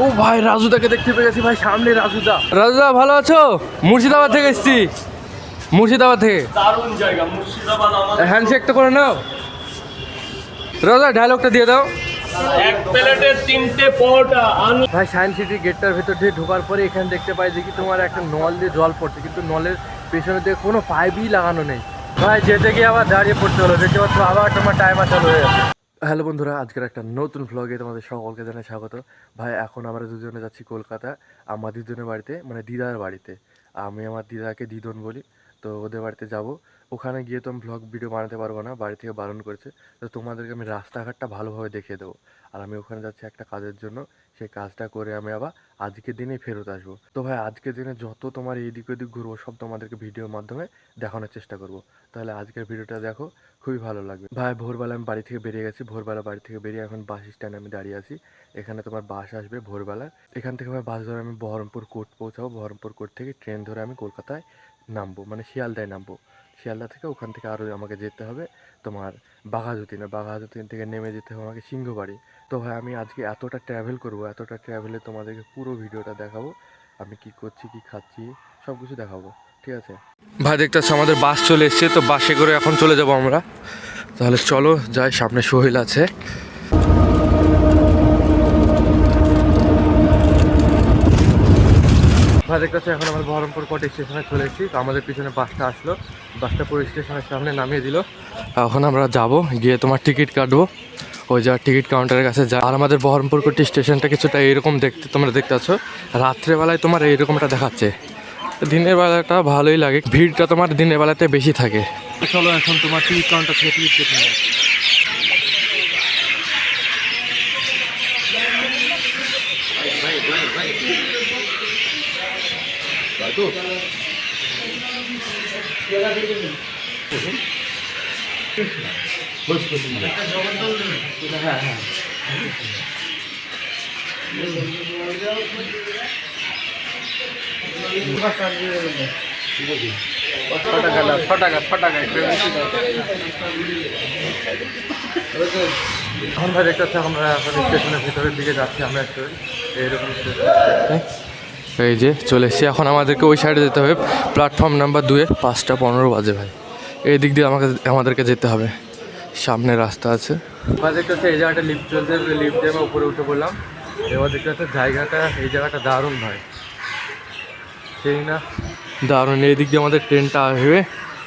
ও ভাই রাজুদাকে দেখতে পেয়ে গেছি ভাই সামনে রাজুদা। রাজুদা ভালো আছো? মুর্শিদাবাদ থেকে এসেছি। মুর্শিদাবাদ থেকে। দারুণ জায়গা মুর্শিদাবাদ আমাদের হ্যান্ডশেক তো করে নাও। রাজা ডায়লগটা দিয়ে দাও। এক প্লেটে তিনটে পরোটা ভাই সায়েন্স সিটি গেটটার ভেতর দিয়ে ঢোকার পরে এখানে দেখতে পাই দেখি তোমার একটা নল দিয়ে জল পড়ছে কিন্তু নলের পেছনে দিয়ে কোনো পাইপই লাগানো নেই। ভাই যেতে গিয়ে আবার দাঁড়িয়ে পড়তে হলো। দেখতে পাচ্ছ আবার তোমার টাইম চালু হয়ে হ্যালো বন্ধুরা, আজকের একটা নতুন ভ্লগে তোমাদের সকলকে জানাই স্বাগত। ভাই, এখন আমরা দুজনে যাচ্ছি কলকাতা, আমার দুজনের বাড়িতে মানে দিদার বাড়িতে। আমি আমার দিদাকে দিদন বলি। তো ওদের বাড়িতে যাব। ওখানে গিয়ে তো আমি ভ্লগ ভিডিও বানাতে পারব না, বাড়ি থেকে বারণ করেছে। তো তোমাদেরকে আমি রাস্তাঘাটটা ভালোভাবে দেখিয়ে দেবো। আর আমি ওখানে যাচ্ছি একটা কাজের জন্য, সেই কাজটা করে আমি আবার আজকের দিনেই ফেরত আসব। তো ভাই, আজকের দিনে যত তোমার এইদিক ওদিক ঘুরবো, সব তোমাদেরকে ভিডিওর মাধ্যমে দেখানোর চেষ্টা করব। তাহলে আজকের ভিডিওটা দেখো, খুবই ভালো লাগবে। ভাই, ভোরবেলা আমি বাড়ি থেকে বেরিয়ে গেছি। ভোরবেলা বাড়ি থেকে বেরিয়ে এখন বাস স্ট্যান্ডে আমি দাঁড়িয়ে আছি। এখানে তোমার বাস আসবে ভোরবেলা। এখান থেকে ভাই, বাস ধরে আমি বহরমপুর কোর্ট পৌঁছাবো। বহরমপুর কোর্ট থেকে ট্রেন ধরে আমি কলকাতায় নামবো মানে শিয়ালদায় নামবো। শিয়ালদা থেকে ওখান থেকে আরও আমাকে যেতে হবে। তোমার বাঘাযতীন বাঘাযতীন থেকে নেমে যেতে হবে আমাকে সিংহবাড়ি। তো ভাই, আমি আজকে এতটা ট্রাভেল করব, এতটা ট্রাভেলে তোমাদেরকে পুরো ভিডিওটা দেখাবো। আমি কি করছি, কি খাচ্ছি সব কিছু দেখাবো, ঠিক আছে? ভাই, দেখতে পাচ্ছ আমাদের বাস চলে এসছে, তো বাসে করে এখন চলে যাব আমরা। তাহলে চলো, যাই, সামনে সোহেল আছে। ভাই দেখতে পাচ্ছ এখন আমরা বহরমপুর কোর্ট স্টেশনে চলে এসেছি। তো আমাদের পিছনে বাসটা আসলো। বাসটা পুরো স্টেশনের সামনে নামিয়ে দিল। এখন আমরা যাব, গিয়ে তোমার টিকিট কাটবো। ওই যা টিকিট কাউন্টারের কাছে যা আর আমাদের বহরমপুর কোর্ট স্টেশনটা কিছুটা এইরকম দেখতে তোমরা দেখতে পাচ্ছ। রাত্রেবেলায় তোমার এইরকমটা দেখাচ্ছে। দিনের বেলাটা ভালোই লাগে। ভিড়টা তোমার দিনের বেলাতে বেশি থাকে। চলো এখন তোমার টিকিট কাউন্টার থেকে টিকিট কেটে নাও ছ টাকা দাও ছ টাকা ছ টাকা একটু বেশি দাও। এখন ভাই দেখতে পাচ্ছি আমরা স্টেশনের ভিতরের দিকে যাচ্ছি আমরা একটু এইরকম এই যে চলে এসেছি। এখন আমাদেরকে ওই সাইডে যেতে হবে। প্ল্যাটফর্ম নাম্বার দুয়ে পাঁচটা পনেরো বাজে ভাই। এই দিক দিয়ে আমাকে আমাদেরকে যেতে হবে। সামনে রাস্তা আছে। দেখতে পাচ্ছি এই জায়গাটা লিফট চলছে লিফট দিয়ে উপরে উঠে পড়লাম। এবার দেখতে পাচ্ছি জায়গাটা এই জায়গাটা দারুণ ভাই। সেই না? দারুণ। এই দিক দিয়ে আমাদের ট্রেনটা আসবে।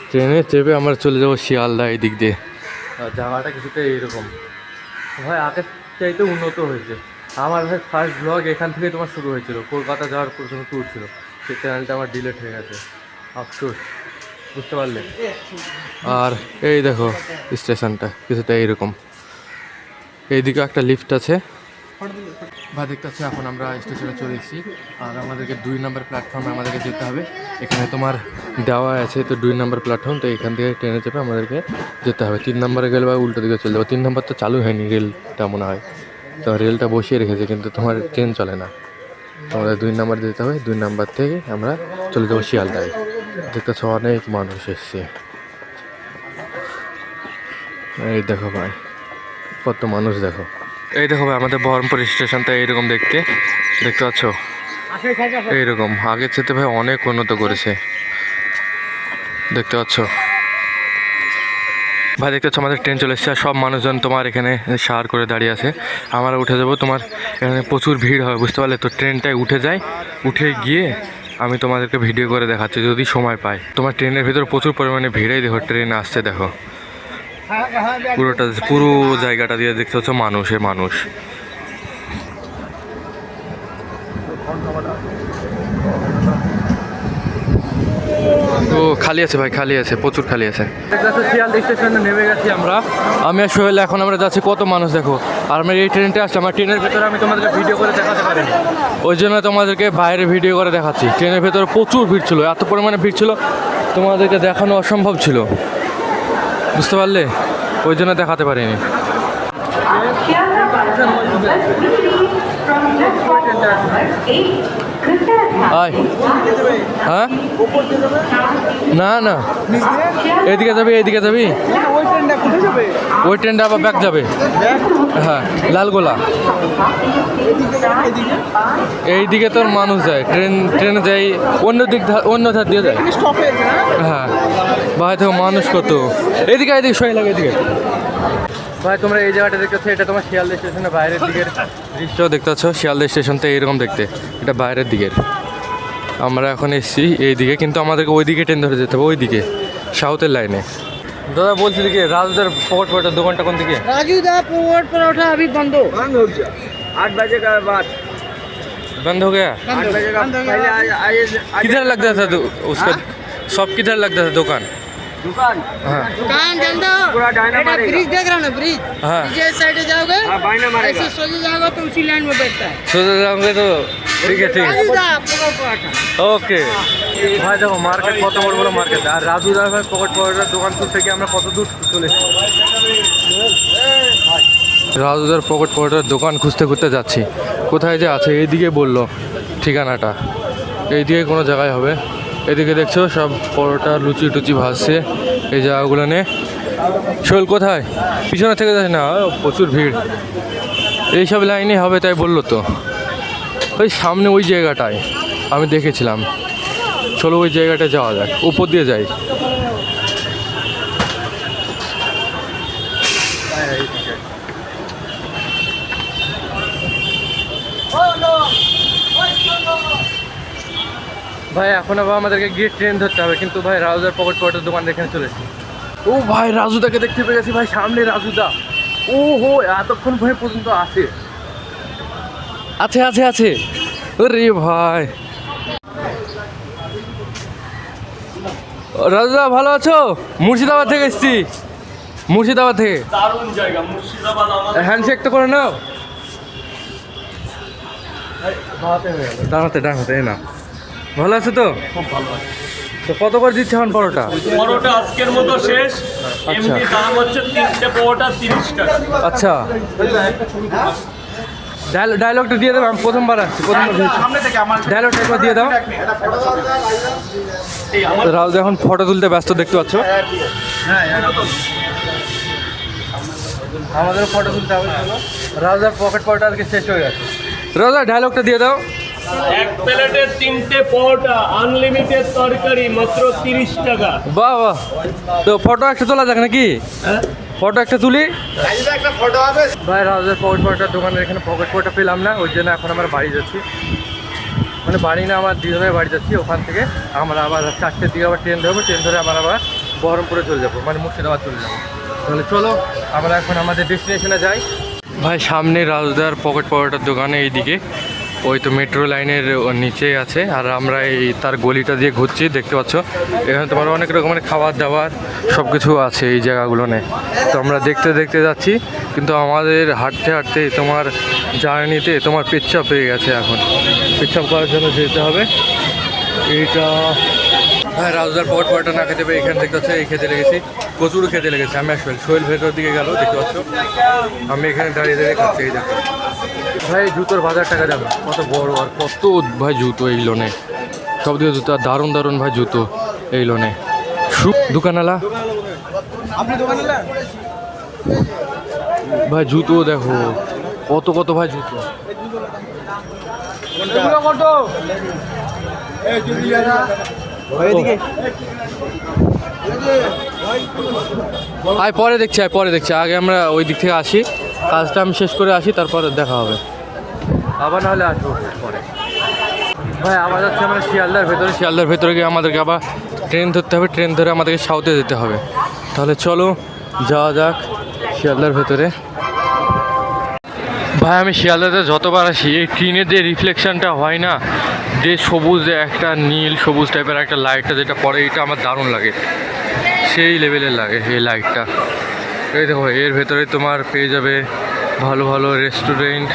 ট্রেনে চেপে আমরা চলে যাব শিয়ালদা এই দিক দিয়ে। জায়গাটা কিছুটা এইরকম। ভাই আগের চাইতে উন্নত হয়েছে। আমার ফার্স্ট ব্লগ এখান থেকে তোমার শুরু হয়েছিল। কলকাতা যাওয়ার প্রথমে ট্যুর ছিল। সেই চ্যানেলটা আমার ডিলেট হয়ে গেছে। আফসোস। বুঝতে পারলে? আর এই দেখো স্টেশনটা কিছুটা এইরকম। এইদিকে একটা লিফট আছে। ভাই দেখতে এখন আমরা স্টেশনে চলে এসেছি। আর আমাদেরকে দুই নম্বর প্ল্যাটফর্মে আমাদেরকে যেতে হবে। এখানে তোমার দেওয়া আছে, তো দুই নম্বর প্ল্যাটফর্ম তো এখান থেকে ট্রেনে চেপে আমাদেরকে যেতে হবে। তিন নম্বরে গেলে বা উল্টো দিকে চলে যাব। তিন নম্বর তো চালু হয়নি রেলটা মনে হয়। তো রেলটা বসিয়ে রেখেছে, কিন্তু তোমার ট্রেন চলে না। তোমাদের দুই নম্বর যেতে হবে, দুই নাম্বার থেকে আমরা চলে যাব শিয়ালদায়। দেখতে পাচ্ছ অনেক মানুষ এসছে। এই দেখো ভাই, কত মানুষ দেখো। এই দেখো ভাই, আমাদের বহরমপুর স্টেশনটা এইরকম দেখতে। দেখতে পাচ্ছ? এইরকম। আগের চেয়ে ভাই অনেক উন্নত করেছে। দেখতে পাচ্ছ? ভাই, দেখতে আমাদের ট্রেন চলে এসেছে সব মানুষজন তোমার এখানে সার করে দাঁড়িয়ে আছে। আমরা উঠে যাব তোমার, এখানে প্রচুর ভিড় হয়, বুঝতে পারলে? তো ট্রেনটায় উঠে যায় উঠে গিয়ে আমি তোমাদেরকে ভিডিও করে দেখাচ্ছি, যদি সময় পাই। তোমার ট্রেনের ভিতরে প্রচুর পরিমাণে ভিড়েই দেখো ট্রেন আসছে, দেখো। পুরোটা, পুরো জায়গাটা দিয়ে দেখতে হচ্ছে মানুষে মানুষ। ও খালি আছে ভাই খালি আছে প্রচুর খালি আছে। স্টেশনে নেমে গেছি আমরা। আমি আর সোহেল এখন আমরা যাচ্ছি কত মানুষ দেখো। আর আমরা এই ট্রেনটা আসছি আমার ট্রেনের ভেতরে আমি তোমাদেরকে ভিডিও করে দেখাতে পারিনি ওই জন্য তোমাদেরকে বাইরে ভিডিও করে দেখাচ্ছি। ট্রেনের ভেতরে প্রচুর ভিড় ছিল এত পরিমাণে ভিড় ছিল তোমাদেরকে দেখানো অসম্ভব ছিল। বুঝতে পারলে? ওই জন্য দেখাতে পারিনি। হ্যাঁ? না না। এদিকে যাবি এদিকে যাবি? ওই ট্রেনটা আবার ব্যাক যাবে। হ্যাঁ লালগোলা। এই দিকে তোর মানুষ যায় ট্রেন ট্রেনে যাই অন্য দিক অন্য ধার দিয়ে যায়। হ্যাঁ ভাই তো মানুষ কত। এদিকে এদিকে সই লাগে, এদিকে। ভাই তোমরা এই জায়গাটা দেখতেছো এটা তোমার শিয়ালদা স্টেশনের বাইরের দিকের দৃশ্য দেখতে পাচ্ছ শিয়ালদা স্টেশনটা এইরকম দেখতে এটা বাইরের দিকের আমরা এখন এসেছি এই দিকে কিন্তু আমাদেরকে ওই দিকে ট্রেন ধরে যেতে হবে ওই দিকে সাউথের লাইনে দাদা বলছি দিকে রাজুদের পকেট পকেটের দোকানটা কোন দিকে राजू दा पोवट परोठा अभी बंद हो बंद हो गया आठ बजे का बाद बंद हो गया आठ बजे का बंद हो पहले गया आए आए आए- किधर लगता था दु- उसका शॉप किधर लगता था दुकान दुकान हाँ दुकान जानते हो पूरा डायना बेटा मारेगा। ब्रिज देख रहा ना ब्रिज हाँ। नीचे साइड जाओगे हाँ बाइना मारेगा ऐसे सोचे जाओगे तो उसी लाइन में बैठता है सोचे जाओगे तो ठीक है ठीक है राजू दा पोवट परोठा ওকে ভাই দেখো মার্কেট কত বড় বড় মার্কেট আর রাজু দা ভাই পকেট পকেটের দোকান খুলতে থেকে আমরা কত দূর চলে রাজুদার পকেট পকেটের দোকান খুঁজতে খুঁজতে যাচ্ছি কোথায় যে আছে এইদিকে বললো ঠিকানাটা এইদিকে কোনো জায়গায় হবে এদিকে দেখছ, সব পরোটা লুচি টুচি ভাসছে এই জায়গাগুলো নে শোল, কোথায়? পিছনে থেকে যাচ্ছে না প্রচুর ভিড়। এইসব লাইনে হবে তাই বলল তো। ওই সামনে ওই জায়গাটায়, আমি দেখেছিলাম। চলো ওই জায়গাটা যাওয়া যাক, উপর দিয়ে যাই। ভাই এখন আবার আমাদেরকে গিয়ে ট্রেন ধরতে হবে। কিন্তু ভাই রাজুদার পকেট পকেটের দোকান এখানে চলেছি ও ভাই রাজুদাকে দেখতে পেয়ে গেছি ভাই সামনে রাজুদা। ও হো এতক্ষণ ভাই পর্যন্ত আছে। আছে আছে আছে। ওরে ভাই। রাজুদা ভালো আছো? মুর্শিদাবাদ থেকে এসছি। মুর্শিদাবাদ থেকে। দারুণ জায়গা মুর্শিদাবাদ হ্যান্ডশেক তো করে নাও। দাঁড়াতে ডাঙাতে এই না ভালো আছে তো? খুব ভালো আছে। তো কত করে দিচ্ছে এখন পরোটা? পরোটা আজকের মতো শেষ। এমনি দাম হচ্ছে তিনটে পরোটা তিরিশ টাকা। আচ্ছা। ডায়লগটা দিয়ে দেবো আমি প্রথমবার আসছি প্রথমবার ডায়লগটা একবার দিয়ে দাও। রাহুল এখন ফটো তুলতে ব্যস্ত দেখতে পাচ্ছ? আমাদের ফটো তুলতে হবে পকেট পরোটা আজকে শেষ হয়ে গেছে। রাহুলদা ডায়লগটা দিয়ে দাও। এক প্লেটে তিনটে পরোটা আনলিমিটেড তরকারি মাত্র তিরিশ টাকা। বাহ বাহ। তো ফটো একটা তোলা যাক নাকি? হ্যাঁ? ফটো একটা তুলি। ভাই রাজের পকেট পকেটের দোকানের এখানে পকেট পকেটটা পেলাম না ওই জন্য এখন আমরা বাড়ি যাচ্ছি। মানে বাড়ি না আমার দিদনের বাড়ি যাচ্ছি ওখান থেকে। আমরা আবার চারটের দিকে আবার ট্রেন ধরবো ট্রেন ধরে আমরা আবার বহরমপুরে চলে যাব মানে মুর্শিদাবাদ চলে যাব। তাহলে চলো আমরা এখন আমাদের ডেস্টিনেশনে যাই। ভাই সামনে রাজদার পকেট পকেটের দোকানে এইদিকে। ওই তো মেট্রো লাইনের নিচে আছে, আর আমরা এই তার গলিটা দিয়ে ঘুরছি, দেখতে পাচ্ছ। এখানে তোমার অনেক রকমের খাবার দাবার সব কিছু আছে এই জায়গাগুলোনে তো আমরা দেখতে দেখতে যাচ্ছি, কিন্তু আমাদের হাঁটতে হাঁটতে তোমার জার্নিতে তোমার পেচ্ছাপ হয়ে গেছে এখন। পেচ্ছাপ করার জন্য যেতে হবে। এইটা হ্যাঁ রাজদার পট পটটা না খেতে পেয়ে এখানে দেখতে পাচ্ছ এই খেতে লেগেছি। প্রচুর খেতে লেগেছে। আমি আসলে শৈল ভেতর দিকে গেল দেখতে পাচ্ছ। আমি এখানে দাঁড়িয়ে দাঁড়িয়ে খাচ্ছি এই দেখো। ভাই জুতোর বাজার টাকা দাম। কত বড় আর কত ভাই জুতো এই লোনে সব দিকে জুতো আর দারুণ দারুণ ভাই জুতো এই লোনে সু দোকানালা ভাই জুতো দেখো। কত কত ভাই জুতো। আয় পরে দেখছি আয় পরে দেখছি। আগে আমরা ওই দিক থেকে আসি। কাজটা আমি শেষ করে আসি, তারপরে দেখা হবে। আবার নাহলে আসব পরে। ভাই, আবার যাচ্ছে আমরা শিয়ালদার ভেতরে। শিয়ালদার ভেতরে গিয়ে আমাদেরকে আবার ট্রেন ধরতে হবে। ট্রেন ধরে আমাদেরকে সাউথে যেতে হবে। তাহলে চলো, যাওয়া যাক শিয়ালদার ভেতরে। ভাই, আমি শিয়ালদাতে যতবার আসি, এই ট্রেনের যে রিফ্লেকশনটা হয় না যে সবুজ একটা নীল সবুজ টাইপের একটা লাইটটা যেটা পড়ে এটা আমার দারুণ লাগে। সেই লেভেলের লাগে এই লাইটটা এই দেখো, এর ভেতরে তোমার পেয়ে যাবে ভালো ভালো রেস্টুরেন্ট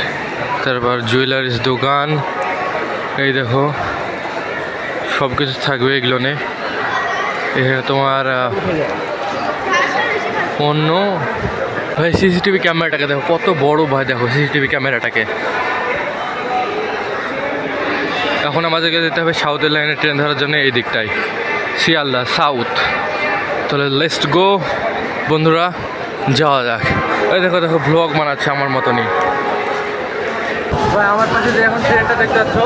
তারপর জুয়েলারিস দোকান। এই দেখো সব কিছু থাকবে এগুলোনে। এখানে তোমার অন্য ভাই সিসিটিভি ক্যামেরাটাকে দেখো, কত বড় ভাই, দেখো সিসিটিভি ক্যামেরাটাকে এখন আমাদেরকে যেতে হবে সাউথের লাইনে ট্রেন ধরার জন্য এই দিকটায়। শিয়ালদা সাউথ। তাহলে লেস্ট গো বন্ধুরা, যাওয়া যাক। এই দেখো দেখো ব্লগ বানাচ্ছে আমার মতনই। আমার পাশে যে এখন ট্রেনটা দেখতে পাচ্ছ,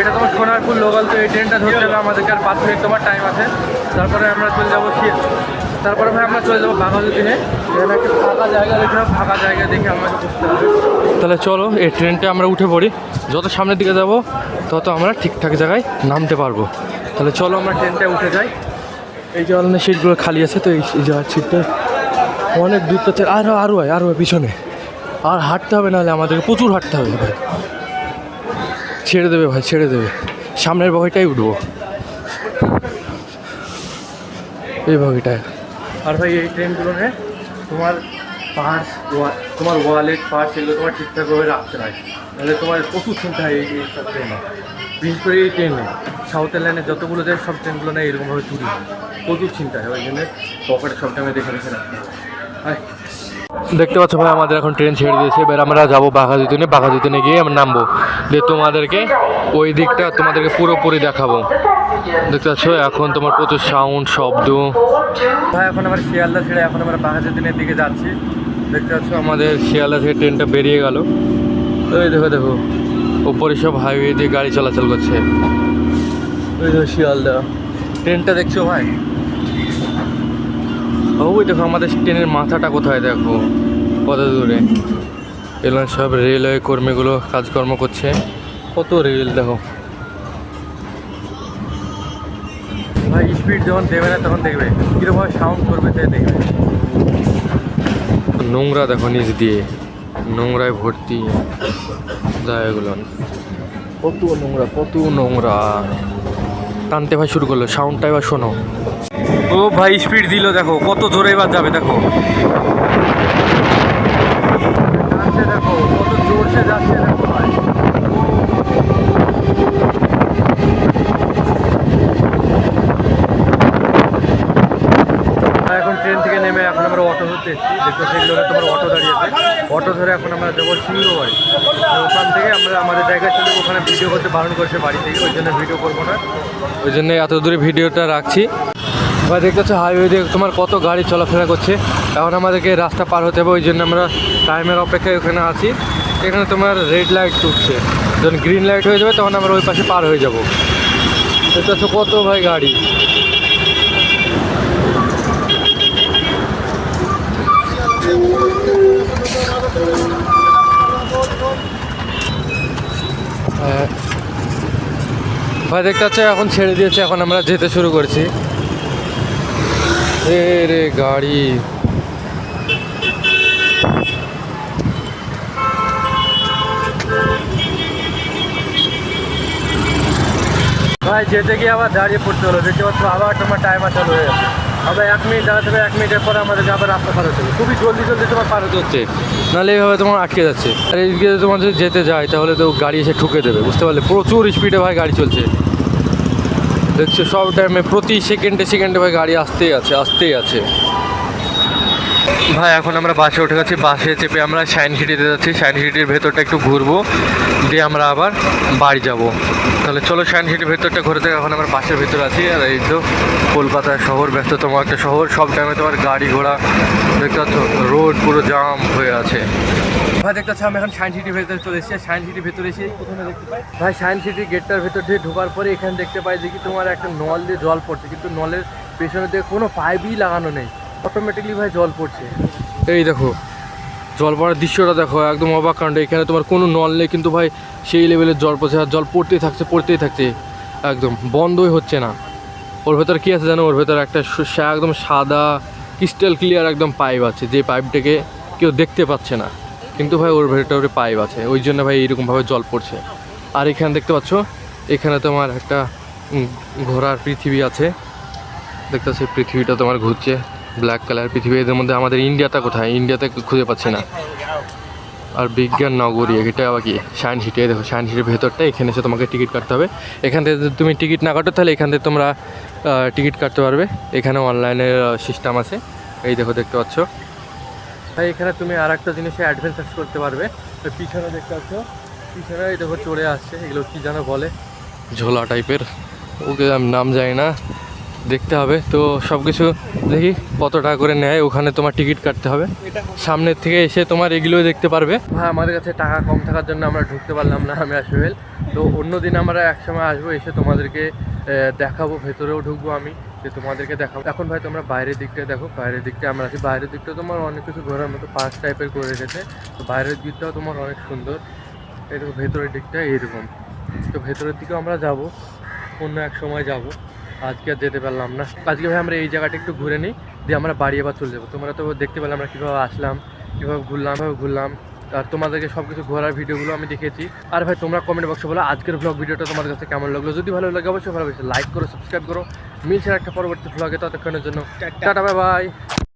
এটা তোমার সোনারপুর লোকাল তো এই ট্রেনটা ধরতে হবে আমাদেরকে আর পাঁচ মিনিট তোমার টাইম আছে। তারপরে আমরা চলে যাব তারপরে ভাই আমরা চলে যাব বাঘাযতীনে এখানে একটা ফাঁকা জায়গা দেখে ফাঁকা জায়গা দেখে হবে। তাহলে চলো, এই ট্রেনটা আমরা উঠে পড়ি। যত সামনের দিকে যাব, তত আমরা ঠিকঠাক জায়গায় নামতে পারব। তাহলে চলো আমরা ট্রেনটা উঠে যাই। এই যে সিটগুলো খালি আছে, তো এই সিটটা। অনেক দূর তো আরও আরও হয় আরও পিছনে। আর হাঁটতে হবে নাহলে আমাদেরকে প্রচুর হাঁটতে হবে ভাই। ছেড়ে দেবে ভাই, ছেড়ে দেবে। সামনের বগিটাই উঠবো। এই বগিটায় আর ভাই, এই ট্রেনগুলোতে তোমার পার্স তোমার ওয়ালেট পার্স এগুলো তোমার ঠিকঠাকভাবে রাখতে হয়। নাহলে তোমার প্রচুর চিন্তা হয় এই সব ট্রেনে বিশেষ করে এই ট্রেনে সাউথের লাইনে যতগুলো যায় সব ট্রেনগুলো না এরকমভাবে চুরি হয়। প্রচুর চিন্তা হয়, ওই জন্য পকেটে সব টাইমে দেখে রেখে। রাখতে হয় দেখতে পাচ্ছ ভাই, আমাদের এখন ট্রেন ছেড়ে দিয়েছে। এবার আমরা যাব বাঘাযতীনে। বাঘাযতীনে গিয়ে আমরা নামবো। দিয়ে তোমাদেরকে ওই দিকটা তোমাদেরকে পুরোপুরি দেখাবো। দেখতে পাচ্ছ, এখন তোমার প্রচুর সাউন্ড শব্দ। ভাই, এখন আমরা শিয়ালদা ছেড়ে এখন আমরা দিনের দিকে যাচ্ছি। দেখতে পাচ্ছ, আমাদের শিয়ালদা থেকে ট্রেনটা বেরিয়ে গেল। ওই দেখো দেখো, ওপরে সব হাইওয়ে দিয়ে গাড়ি চলাচল করছে। ওই দেখো, শিয়ালদা। ট্রেনটা দেখছ ভাই? ওই দেখো, আমাদের ট্রেনের মাথাটা কোথায়, দেখো? কত দূরে? এগুলো সব রেলওয়ে কর্মীগুলো কাজকর্ম করছে। কত রেল, দেখো। স্পিড যখন দেবে না তখন দেখবে। কীরকমভাবে সাউন্ড করবে তাই দেখবে। নোংরা দেখো নিচ দিয়ে। নোংরায় ভর্তি জায়গাগুলো। কত নোংরা কত নোংরা। টানতে ভাই শুরু করল সাউন্ডটা এবার শোনো। ও ভাই স্পিড দিল দেখো। কত জোরে এবার যাবে দেখো। দেখো। কত জোরসে যাচ্ছে দেখো ভাই আমরা এখন ট্রেন থেকে নেমে এখন আমরা অটো ধরতে এসেছি দেখো সেগুলো তোমার অটো দাঁড়িয়েছে অটো ধরে এখন আমরা যাব সিংহবাড়ি ওখান থেকে আমরা আমাদের জায়গায় চলে যাব, ওখানে ভিডিও করতে বারণ করছে বাড়ি থেকে, ওই জন্য ভিডিও করব না। ওই জন্য এত দূরে ভিডিওটা রাখছি। এবার দেখতে হাইওয়ে দিয়ে তোমার কত গাড়ি চলাফেরা করছে। এখন আমাদেরকে রাস্তা পার হতে হবে, ওই জন্য আমরা টাইমের অপেক্ষায় ওখানে আছি। এখানে তোমার রেড লাইট টুটছে যখন গ্রিন লাইট হয়ে যাবে, তখন আমরা ওই পাশে পার হয়ে যাব। দেখতে পাচ্ছ, কত ভাই গাড়ি। ভাই, দেখতে পাচ্ছ, এখন ছেড়ে দিয়েছে, এখন আমরা যেতে শুরু করছি। এ রে গাড়ি। ভাই, যেতে গিয়ে আবার দাঁড়িয়ে পড়তে হলো, দেখতে পাচ্ছ, আবার তোমার টাইমার চালু হয়ে যাবে আবার এক মিনিট দাঁড়াতে হবে, এক মিনিটের পরে আমাদের আবার রাস্তা পার হতে হবে। খুবই জলদি জলদি তোমার পার হতে হচ্ছে। নাহলে এইভাবে তোমার আটকে যাচ্ছে। আর এইদিকে তোমার যদি যেতে যায়, তাহলে তো গাড়ি এসে ঠুকে দেবে, বুঝতে পারলে? প্রচুর স্পিডে ভাই গাড়ি চলছে। দেখছ, সব টাইমে প্রতি সেকেন্ডে সেকেন্ডে ভাই গাড়ি আসতেই আছে আসতেই আছে। ভাই, এখন আমরা বাসে উঠে গেছি। বাসে চেপে আমরা সাইন সিটিতে যাচ্ছি। সাইন সিটির ভেতরটা একটু ঘুরবো। দিয়ে আমরা আবার বাড়ি যাব। তাহলে চলো সাইন সিটির ভেতরটা ঘুরে থেকে এখন আমরা বাসের ভেতর আছি। আর এই তো কলকাতা শহর, ব্যস্ততম একটা শহর। সব টাইমে তোমার গাড়ি ঘোড়া, দেখতে পাচ্ছ? রোড পুরো জাম হয়ে আছে। ভাই, দেখতে পাচ্ছি আমি এখন সায়েন্স সিটির ভেতরে চলে এসেছি। সায়েন্স সিটির ভেতরে এসে প্রথমে দেখতে পাই, ভাই সায়েন্স সিটির গেটটার ভেতর দিয়ে ঢোকার পরে এখানে দেখতে পাই যে কি তোমার একটা নল দিয়ে জল পড়ছে। কিন্তু নলের পেছনে দিয়ে কোনো পাইপই লাগানো নেই। অটোমেটিকলি ভাই জল পড়ছে। এই দেখো, জল পড়ার দৃশ্যটা দেখো, একদম অবাক কাণ্ড। এখানে তোমার কোনো নল নেই, কিন্তু ভাই সেই লেভেলের জল পড়ছে, আর জল পড়তেই থাকছে পড়তেই থাকছে। একদম বন্ধই হচ্ছে না। ওর ভেতর কী আছে জানো? ওর ভেতর একটা একদম সাদা ক্রিস্টাল ক্লিয়ার একদম পাইপ আছে। যে পাইপটাকে কেউ দেখতে পাচ্ছে না। কিন্তু ভাই ওর ভেতরে পাইপ আছে। ওই জন্য ভাই এইরকমভাবে জল পড়ছে। আর এখানে দেখতে পাচ্ছ, এখানে তোমার একটা ঘোরার পৃথিবী আছে। দেখতে পাচ্ছি পৃথিবীটা তোমার ঘুরছে। ব্ল্যাক কালার পৃথিবী এদের মধ্যে আমাদের ইন্ডিয়াতে কোথায়? ইন্ডিয়াতে খুঁজে পাচ্ছি না। আর বিজ্ঞান নগরী, এটা আবার কি? সায়েন্স সিটি দেখো সায়েন্স সিটির ভেতরটা, এখানে এসে তোমাকে টিকিট কাটতে হবে। এখান থেকে তুমি টিকিট না কাটো, তাহলে এখান থেকে তোমরা টিকিট কাটতে পারবে। এখানে অনলাইনের সিস্টেম আছে। এই দেখো, দেখতে পাচ্ছ? তাই এখানে তুমি আর একটা জিনিসে অ্যাডভেঞ্চার করতে পারবে। পিছনে দেখতে পাচ্ছ? পিছনে এই দেখো, চড়ে আসছে। এগুলো কি যেন বলে? ঝোলা টাইপের ওকে নাম জানি না। দেখতে হবে। তো সব কিছু দেখি কত টাকা করে নেয় ওখানে তোমার টিকিট কাটতে হবে। সামনের থেকে এসে তোমার এগুলোই দেখতে পারবে। হ্যাঁ আমাদের কাছে টাকা কম থাকার জন্য আমরা ঢুকতে পারলাম না আমি সোহেল তো অন্য দিন আমরা একসময় আসব এসে তোমাদেরকে দেখাবো ভেতরেও ঢুকবো আমি যে তোমাদেরকে দেখাবো। এখন ভাই তোমরা বাইরের দিকটা দেখো বাইরের দিকটা আমরা আছি। বাইরের দিকটা তোমার অনেক কিছু ঘোরার মতো পার্ক টাইপের করে রেখেছে। তো বাইরের দিকটাও তোমার অনেক সুন্দর। এরকম ভেতরের দিকটা এইরকম। তো ভেতরের দিকেও আমরা যাব অন্য এক সময় যাব। আজকে আর যেতে পারলাম না। আজকে ভাই আমরা এই জায়গাটা একটু ঘুরে নিই দিয়ে আমরা বাড়ি আবার চলে যাব। তোমরা তো দেখতে পেলাম আমরা কীভাবে আসলাম কীভাবে ঘুরলাম কীভাবে ঘুরলাম। আর তোমাদেরকে সব কিছু ঘোরার ভিডিওগুলো আমি দেখেছি আর ভাই তোমরা কমেন্ট বক্সে বলো আজকের ভ্লগ ভিডিওটা তোমার কাছে কেমন লাগল। যদি ভালো লাগে অবশ্যই ভালো লাইক করো সাবস্ক্রাইব করো। মিলছে একটা পরবর্তী ব্লগে ততক্ষণের জন্য টাটা। Bye bye